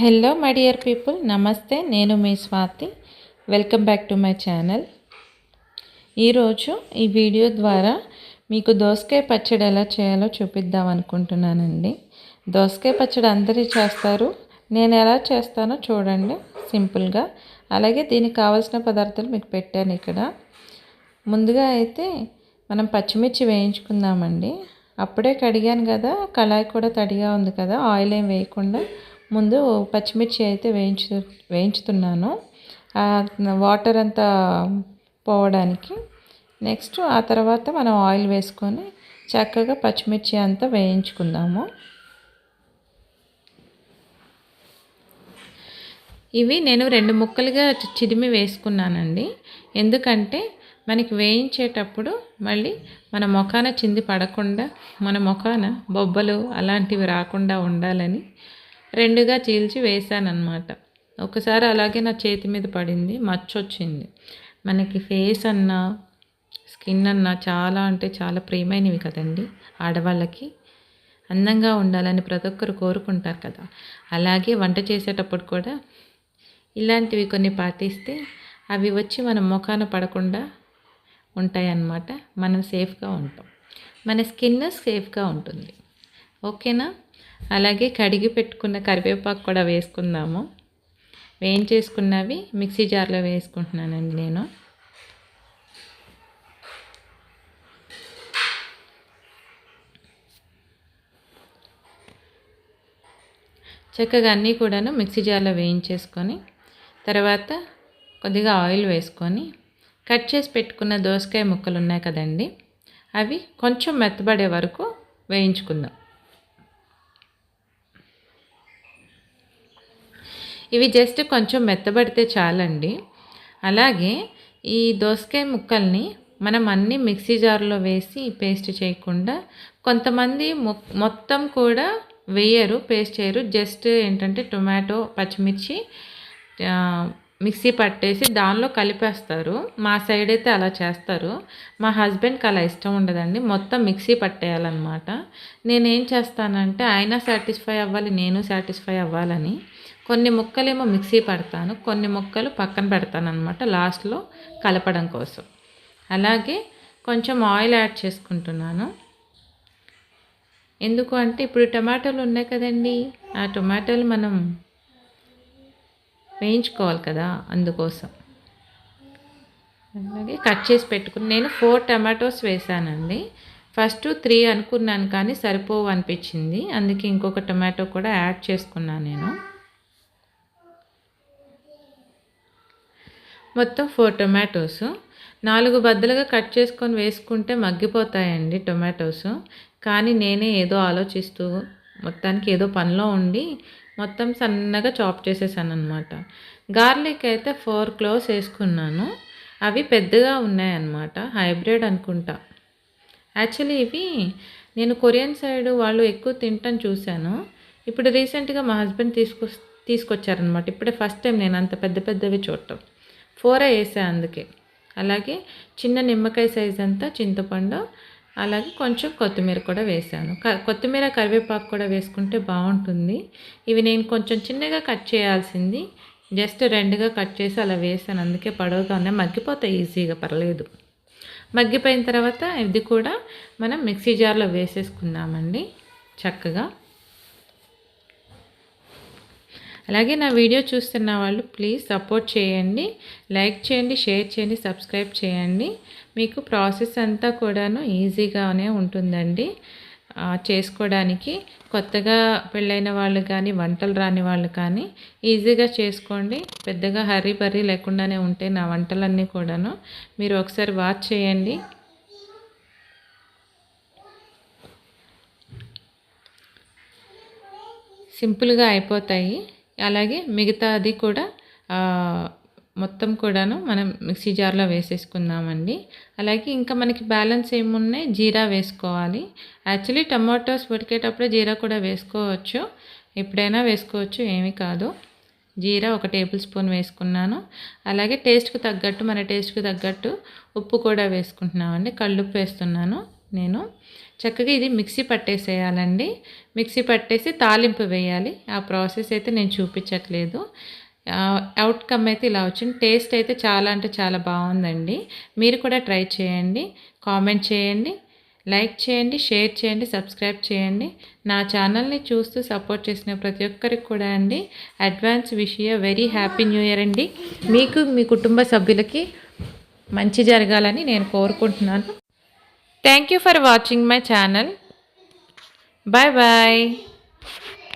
Hello my dear people నమస్తే నేను మీ Swathi welcome back to my channel ఈరోజు ఈ వీడియో ద్వారా మీకు దోసకాయ పచ్చడి ఎలా చేయాలో చూపిద్దాం అనుకుంటున్నానండి. దోసకాయ పచ్చడి అందరూ చేస్తారు. నేను ఎలా చేస్తానో చూడండి. సింపుల్గా అలాగే దీనికి కావాల్సిన పదార్థాలు మీకు పెట్టాను ఇక్కడ. ముందుగా అయితే మనం పచ్చిమిర్చి వేయించుకుందామండి. అప్పుడే కడిగాను కదా. కళాయి కూడా తడిగా ఉంది కదా. ఆయిల్ ఏం వేయకుండా ముందు పచ్చిమిర్చి అయితే వేయించు వేయించుతున్నాను. వాటర్ అంతా పోవడానికి. నెక్స్ట్ ఆ తర్వాత మనం ఆయిల్ వేసుకొని చక్కగా పచ్చిమిర్చి అంతా వేయించుకుందాము. ఇవి నేను రెండు ముక్కలుగా చిదిమి వేసుకున్నానండి. ఎందుకంటే మనకి వేయించేటప్పుడు మళ్ళీ మన ముఖాన చింది పడకుండా మన ముఖాన బొబ్బలు అలాంటివి రాకుండా ఉండాలని రెండుగా చీల్చి వేసానన్నమాట ఒకసారి అలాగే నా చేతి మీద పడింది మచ్చ వచ్చింది మనకి ఫేస్ అన్నా స్కిన్ అన్నా చాలా అంటే చాలా ప్రియమైనవి కదండి ఆడవాళ్ళకి. అందంగా ఉండాలని ప్రతి ఒక్కరు కోరుకుంటారు కదా. అలాగే వంట చేసేటప్పుడు కూడా ఇలాంటివి కొన్ని పాటిస్తే అవి వచ్చి మన ముఖాన పడకుండా ఉంటాయన్నమాట. మనం సేఫ్గా ఉంటాం. మన స్కిన్ సేఫ్గా ఉంటుంది. ఓకేనా? అలాగే కడిగి పెట్టుకున్న కరివేపాకు కూడా వేసుకుందాము. వేయించేసుకున్నవి మిక్సీ జార్లో వేసుకుంటున్నానండి నేను. చక్కగా అన్నీ కూడాను మిక్సీ జార్లో వేయించేసుకొని తర్వాత కొద్దిగా ఆయిల్ వేసుకొని కట్ చేసి పెట్టుకున్న దోసకాయ ముక్కలు ఉన్నాయి కదండి అవి కొంచెం మెత్తబడే వరకు వేయించుకుందాం. ఇవి జస్ట్ కొంచెం మెత్తబడితే చాలండి. అలాగే ఈ దోసకాయ ముక్కల్ని మనం అన్నీ మిక్సీ జార్లో వేసి పేస్ట్ చేయకుండా కొంతమంది మొత్తం కూడా వేయరు పేస్ట్ చేయరు. జస్ట్ ఏంటంటే టొమాటో పచ్చిమిర్చి మిక్సీ పట్టేసి దానిలో కలిపేస్తారు. మా సైడ్ అయితే అలా చేస్తారు. మా హస్బెండ్కి అలా ఇష్టం ఉండదండి. మొత్తం మిక్సీ పట్టేయాలన్నమాట. నేనేం చేస్తానంటే ఆయన సాటిస్ఫై అవ్వాలి నేను సాటిస్ఫై అవ్వాలని కొన్ని ముక్కలేమో మిక్సీ పడతాను కొన్ని ముక్కలు పక్కన పెడతాను అనమాట లాస్ట్లో కలపడం కోసం. అలాగే కొంచెం ఆయిల్ యాడ్ చేసుకుంటున్నాను. ఎందుకు అంటే ఇప్పుడు టమాటాలు ఉన్నాయి కదండి ఆ టొమాటోలు మనం వేయించుకోవాలి కదా అందుకోసం. అలాగే కట్ చేసి పెట్టుకుని నేను ఫోర్ టమాటోస్ వేసానండి. ఫస్ట్ త్రీ అనుకున్నాను కానీ సరిపోవు అనిపించింది అందుకే ఇంకొక టమాటో కూడా యాడ్ చేసుకున్నాను నేను. మొత్తం ఫోర్ టొమాటోస్ నాలుగు బద్దలుగా కట్ చేసుకొని వేసుకుంటే మగ్గిపోతాయండి టొమాటోస్ కానీ నేనే ఏదో ఆలోచిస్తూ మొత్తానికి ఏదో పనిలో ఉండి మొత్తం సన్నగా చాప్ చేసేసాను అనమాట గార్లిక్ అయితే ఫోర్ క్లోవ్స్ వేసుకున్నాను. అవి పెద్దగా ఉన్నాయన్నమాట. హైబ్రిడ్ అనుకుంటా. యాక్చువల్లీ ఇవి నేను కొరియన్ సైడ్ వాళ్ళు ఎక్కువ తింటాను చూశాను. ఇప్పుడు రీసెంట్గా మా హస్బెండ్ తీసుకొ తీసుకొచ్చారనమాట ఇప్పుడే ఫస్ట్ టైం నేను అంత పెద్ద పెద్దవి చూడటం. ఫోర వేసా అందుకే. అలాగే చిన్న నిమ్మకాయ సైజ్ అంతా చింతపండు అలాగే కొంచెం కొత్తిమీర కూడా వేసాను. కొత్తిమీర కరివేపాకు కూడా వేసుకుంటే బాగుంటుంది. ఇవి నేను కొంచెం చిన్నగా కట్ చేయాల్సింది. జస్ట్ రెండుగా కట్ చేసి అలా వేసాను. అందుకే పడవగానే మగ్గిపోతాయి ఈజీగా పర్లేదు. మగ్గిపోయిన తర్వాత ఇది కూడా మనం మిక్సీ జార్లో వేసేసుకున్నామండి చక్కగా. అలాగే నా వీడియో చూస్తున్న వాళ్ళు ప్లీజ్ సపోర్ట్ చేయండి లైక్ చేయండి షేర్ చేయండి సబ్స్క్రైబ్ చేయండి. మీకు ప్రాసెస్ అంతా కూడాను ఈజీగానే ఉంటుందండి. చేసుకోవడానికి కొత్తగా పెళ్ళైన వాళ్ళు కానీ వంటలు రాని వాళ్ళు కానీ ఈజీగా చేసుకోండి. పెద్దగా హర్రీ బర్రీ లేకుండానే ఉంటే నా వంటలన్నీ కూడాను మీరు ఒకసారి వాచ్ చేయండి. సింపుల్గా అయిపోతాయి. అలాగే మిగతాది కూడా మొత్తం కూడాను మనం మిక్సీ జార్లో వేసేసుకుందామండి. అలాగే ఇంకా మనకి బ్యాలెన్స్ ఏమున్నాయి? జీరా వేసుకోవాలి. యాక్చువల్లీ టమాటోస్ ఉడికేటప్పుడే జీరా కూడా వేసుకోవచ్చు. ఎప్పుడైనా వేసుకోవచ్చు ఏమీ కాదు. జీరా ఒక టేబుల్ స్పూన్ వేసుకున్నాను. అలాగే టేస్ట్కి తగ్గట్టు మన టేస్ట్కి తగ్గట్టు ఉప్పు కూడా వేసుకుంటున్నామండి. కళ్ళుప్పు వేస్తున్నాను. నేను చక్కగా ఇది మిక్సీ పట్టేసేయాలండి. మిక్సీ పట్టేసి తాలింపు వేయాలి. ఆ ప్రాసెస్ అయితే నేను చూపించట్లేదు. అవుట్కమ్ అయితే ఇలా వచ్చింది. టేస్ట్ అయితే చాలా అంటే చాలా బాగుందండి. మీరు కూడా ట్రై చేయండి. కామెంట్ చేయండి. లైక్ చేయండి. షేర్ చేయండి. సబ్స్క్రైబ్ చేయండి. నా ఛానల్ని చూస్తూ సపోర్ట్ చేసిన ప్రతి ఒక్కరికి కూడా అండి. అడ్వాన్స్ విషయ వెరీ హ్యాపీ న్యూ ఇయర్ అండి. మీకు మీ కుటుంబ సభ్యులకి మంచి జరగాలని నేను కోరుకుంటున్నాను. Thank you for watching my channel. Bye-bye.